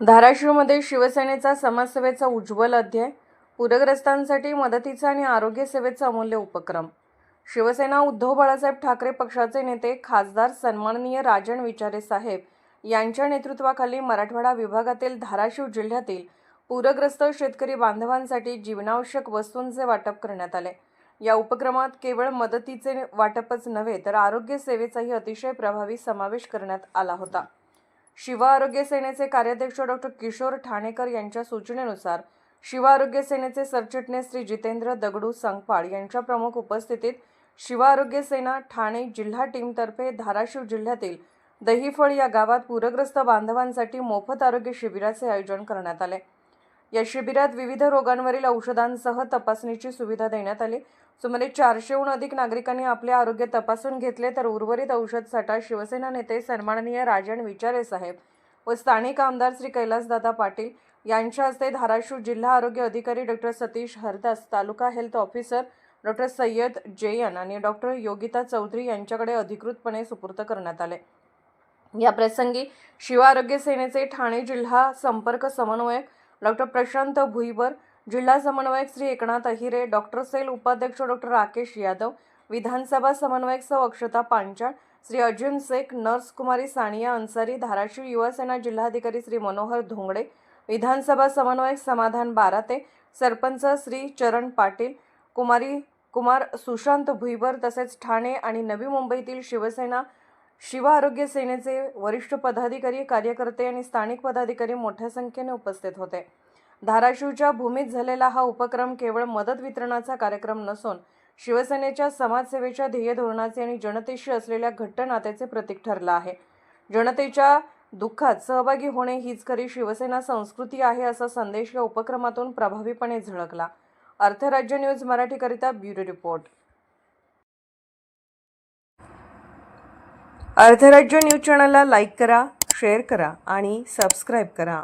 धाराशिवमध्ये शिवसेनेचा समाजसेवेचा उज्ज्वल अध्याय पूरग्रस्तांसाठी मदतीचा आणि आरोग्य सेवेचा अमूल्य उपक्रम. शिवसेना उद्धव बाळासाहेब ठाकरे पक्षाचे नेते खासदार सन्माननीय राजन विचारे साहेब यांच्या नेतृत्वाखाली मराठवाडा विभागातील धाराशिव जिल्ह्यातील पूरग्रस्त शेतकरी बांधवांसाठी जीवनावश्यक वस्तूंचे वाटप करण्यात आले. या उपक्रमात केवळ मदतीचे वाटपच नव्हे तर आरोग्य सेवेचाही अतिशय प्रभावी समावेश करण्यात आला होता. शिव आरोग्य सेनेचे कार्याध्यक्ष डॉक्टर किशोर ठाणेकर यांच्या सूचनेनुसार शिव आरोग्य सेनेचे सरचिटणीस श्री जितेंद्र दगडू संगपाळ यांच्या प्रमुख उपस्थितीत शिव आरोग्य सेना ठाणे जिल्हा टीमतर्फे धाराशिव जिल्ह्यातील दहीफळ या गावात पूरग्रस्त बांधवांसाठी मोफत आरोग्य शिबिराचे आयोजन करण्यात आले. या शिबिरात विविध रोगांवरील औषधांसह तपासणीची सुविधा देण्यात आली. सुमारे चारशेहून अधिक नागरिकांनी आपले आरोग्य तपासून घेतले तर उर्वरित औषध साठा शिवसेना नेते सन्माननीय राजन विचारे साहेब व स्थानिक आमदार श्री कैलासदादा पाटील यांच्या हस्ते धाराशिव जिल्हा आरोग्य अधिकारी doctor Satish Hardas taluka health officer doctor Sayyad Jain आणि डॉक्टर योगिता चौधरी यांच्याकडे अधिकृतपणे सुपूर्त करण्यात आले. या प्रसंगी शिव आरोग्य सेनेचे ठाणे जिल्हा संपर्क समन्वयक डॉक्टर प्रशांत भुईबर जिल्हा समन्वयक श्री एकनाथ अहिरे डॉक्टर सेल उपाध्यक्ष डॉक्टर राकेश यादव विधानसभा समन्वयक सौ अक्षता पांचाळ श्री अजिम शेख नर्स कुमारी सानिया अन्सारी धाराशिव युवासेना जिल्हाधिकारी श्री मनोहर धोंगडे विधानसभा समन्वयक समाधान बाराते सरपंच श्री चरण पाटील कुमारी कुमार सुशांत भुईबर तसेच ठाणे आणि नवी मुंबईतील शिवसेना शिव आरोग्य सेनेचे वरिष्ठ पदाधिकारी कार्यकर्ते आणि स्थानिक पदाधिकारी मोठ्या संख्येने उपस्थित होते. धाराशिवच्या भूमीत झालेला हा उपक्रम केवळ मदत वितरणाचा कार्यक्रम नसून शिवसेनेच्या समाजसेवेच्या ध्येय धोरणाचे आणि जनतेशी असलेल्या घट्ट नात्याचे प्रतीक ठरलं आहे. जनतेच्या दुःखात सहभागी होणे हीच खरी शिवसेना संस्कृती आहे असा संदेश या उपक्रमातून प्रभावीपणे झळकला. अर्थराज्य न्यूज मराठीकरिता ब्युरो रिपोर्ट. अर्थराज्य न्यूज चॅनलला लाईक करा शेअर करा आणि सबस्क्राईब करा.